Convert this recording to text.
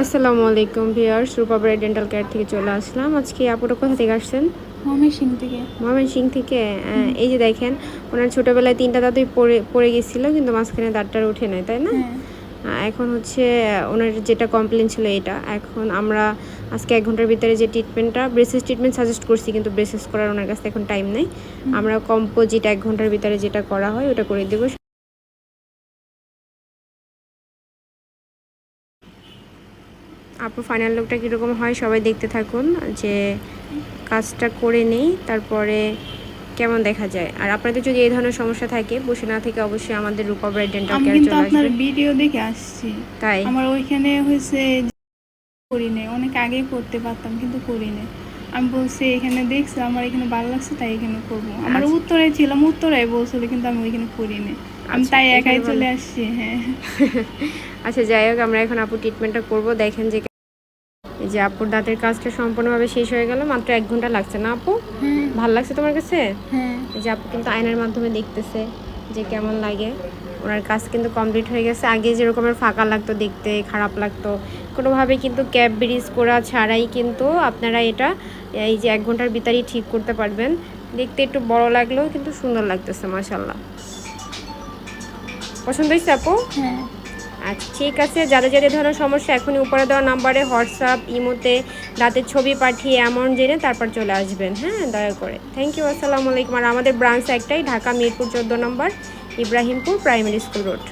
আসসালামু আলাইকুম viewers Rupa bride dental care থেকে চলে আসলাম। আজকে আপুটা কোথা থেকে আসছেন? মমি সিং থেকে ময়মন সিং থেকে এই যে দেখেন ওনার ছোটবেলায় তিনটা দাঁতই পড়ে পড়ে গেছিল কিন্তু মাঝখানে দাঁতটার উঠে নাই তাই না? হ্যাঁ। এখন হচ্ছে ওনার যেটা কমপ্লেন ছিল এটা। এখন আমরা আজকে এক ঘণ্টার ভিতরে যে ট্রিটমেন্টটা ব্রেসেস ট্রিটমেন্ট সাজেস্ট করছি কিন্তু ব্রেসেস করার ওনার কাছে এখন টাইম নেই। আমরা কম্পোজিট এক ঘণ্টার ভিতরে যেটা করা হয় ওটা করে দেবো। আপু ফাইনাল লুকটা কীরকম হয় সবাই দেখতে থাকুন যে কাজটা করে নেই তারপরে কেমন দেখা যায়। আর আপনাদের যদি এই ধরনের সমস্যা থাকে বসে না থেকে অবশ্যই আমাদের রূপা ব্রাইড ডেন্টাল কেয়ার কিন্তু চলে আপনার ভিডিও দেখে আসছি। তাই? আমার ওইখানে হয়েছে করি নাই। অনেক আগেই করতে পারতাম কিন্তু করি নাই। আমি বলছি এখানে দেখছি আমার এখানে ভালো লাগছে তাই এখানে করব। আমার আচ্ছা। উত্তরায় ছিলাম উত্তরায় বলছিল কিন্তু আমি ওইখানে করি নাই আমি আচ্ছা, তাই একাই চলে আসছি হ্যাঁ। আচ্ছা যাই হোক আমরা এখন আপু ট্রিটমেন্টটা করব। দেখেন যে এই যে আপুর দাঁতের কাজটা সম্পূর্ণভাবে শেষ হয়ে গেল মাত্র এক ঘণ্টা লাগছে না আপু? হ্যাঁ। ভালো লাগছে তোমার কাছে? হ্যাঁ। এই যে আপু কিন্তু আয়নার মাধ্যমে দেখতেছে। যে কেমন লাগে। ওনার কাজ কিন্তু কমপ্লিট হয়ে গেছে। আগে যেরকমের ফাঁকা লাগতো দেখতে, খারাপ লাগতো কোনোভাবে কিন্তু ক্যাব ব্রিজ করা ছাড়াই কিন্তু আপনারা এটা, এই যে এক ঘণ্টার ভিতরেই ঠিক করতে পারবেন। দেখতে একটু বড় লাগলেও কিন্তু সুন্দর লাগতেছে মাসাল্লাহ পছন্দ হয়েছে আপু? হ্যাঁ। আচ্ছা ঠিক আছে। যাদের যাদের ধরনের সমস্যা, এখনই উপরে দেওয়া নাম্বারে হোয়াটসঅ্যাপ, ইমোতে দাঁতের ছবি পাঠিয়ে অ্যামাউন্ট জেনে তারপর চলে আসবেন হ্যাঁ? দয়া করে। থ্যাংক ইউ আসসালামু আলাইকুম। আর আমাদের ব্রাঞ্চ একটাই, ঢাকা মিরপুর চোদ্দ নম্বর, ইব্রাহিমপুর প্রাইমারি স্কুল রোড